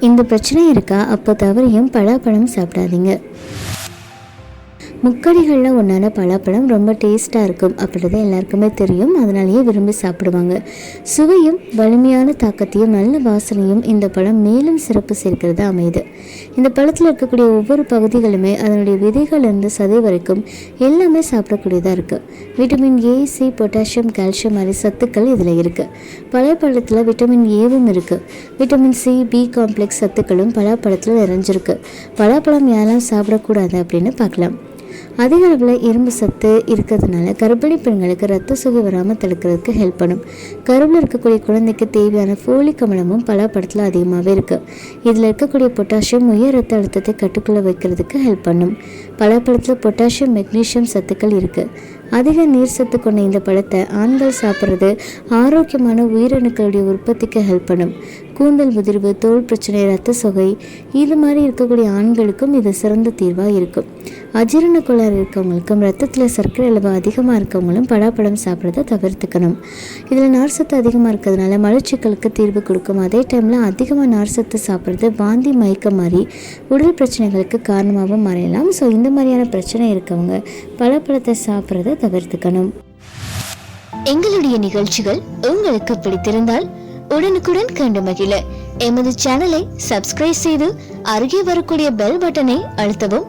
இந்த பிரச்சனை இருக்கா அப்போ தவறையும் பலாப்பழம் சாப்பிடாதீங்க. முக்கடிகளில் ஒன்றான பலாப்பழம் ரொம்ப டேஸ்ட்டாக இருக்கும் அப்படிதான் எல்லாருக்குமே தெரியும். அதனாலேயே விரும்பி சாப்பிடுவாங்க. சுவையும் வலிமையான தாக்கத்தையும் நல்ல வாசனையும் இந்த பழம் மேலும் சிறப்பு சேர்க்கிறது அமையுது. இந்த பழத்தில் இருக்கக்கூடிய ஒவ்வொரு பகுதிகளுமே அதனுடைய விதைகளிலிருந்து சதை வரைக்கும் எல்லாமே சாப்பிடக்கூடியதாக இருக்குது vitamin A C potassium calcium மாதிரி சத்துக்கள் இதில் இருக்குது பலாப்பழத்தில் விட்டமின் ஏவும் இருக்குது விட்டமின் சி பி காம்ப்ளெக்ஸ் சத்துக்களும் பலாப்பழத்தில் நிறைஞ்சிருக்கு. பலாப்பழம் யாரெல்லாம் சாப்பிடக்கூடாது அப்படின்னு பார்க்கலாம். அதிக அளவில் இரும்பு சத்து இருக்கிறதுனால கர்ப்பிணி பெண்களுக்கு ரத்த சுகை வராமல் தடுக்கிறதுக்கு ஹெல்ப் பண்ணும். கருவில் இருக்கக்கூடிய குழந்தைக்கு தேவையான ஃபோலிக் அமிலமும் படத்தில் அதிகமாகவே இருக்குது இதில் இருக்கக்கூடிய பொட்டாசியம் உயர் ரத்த அழுத்தத்தை கட்டுக்குள்ளே வைக்கிறதுக்கு ஹெல்ப் பண்ணும். பல பலாப்பழத்தில் பொட்டாசியம் மெக்னீசியம் சத்துக்கள் இருக்குது அதிக நீர் சத்து கொண்ட இந்த பழத்தை ஆண்கள் சாப்பிட்றது ஆரோக்கியமான உயிரணுக்களுடைய உற்பத்திக்கு ஹெல்ப் பண்ணும். கூந்தல் முதிர்வு தோல் பிரச்சனை ரத்த சொகை இது மாதிரி இருக்கக்கூடிய ஆண்களுக்கும் இது சிறந்த தீர்வாக இருக்கும். அஜீரண கோளாறு இருக்கவங்களுக்கும் ரத்தத்தில் சர்க்கரை அளவு அதிகமாக இருக்கவங்களும் பலாப்பழம் சாப்பிட்றத தவிர்த்துக்கணும். இதில் நார் சத்து அதிகமாக இருக்கிறதுனால மலச்சிக்கலுக்கு தீர்வு கொடுக்கும். அதே டைமில் அதிகமாக நார் சத்து சாப்பிட்றது வாந்தி மயக்க மாதிரி உடல் பிரச்சனைகளுக்கு காரணமாகவும் மறையலாம் ஸோ இந்த மாதிரியான பிரச்சனை இருக்கவங்க பலாப்பழத்தை சாப்பிட்றத தவிர்த்துக்கணும். எங்களுடைய நிகழ்ச்சிகள் உங்களுக்கு பிடித்திருந்தால் உடனுக்குடன் கண்டு மகிழ. எமது சேனலை சப்ஸ்கிரைப் செய்து அருகே வரக்கூடிய பெல் பட்டனை அழுத்தவும்.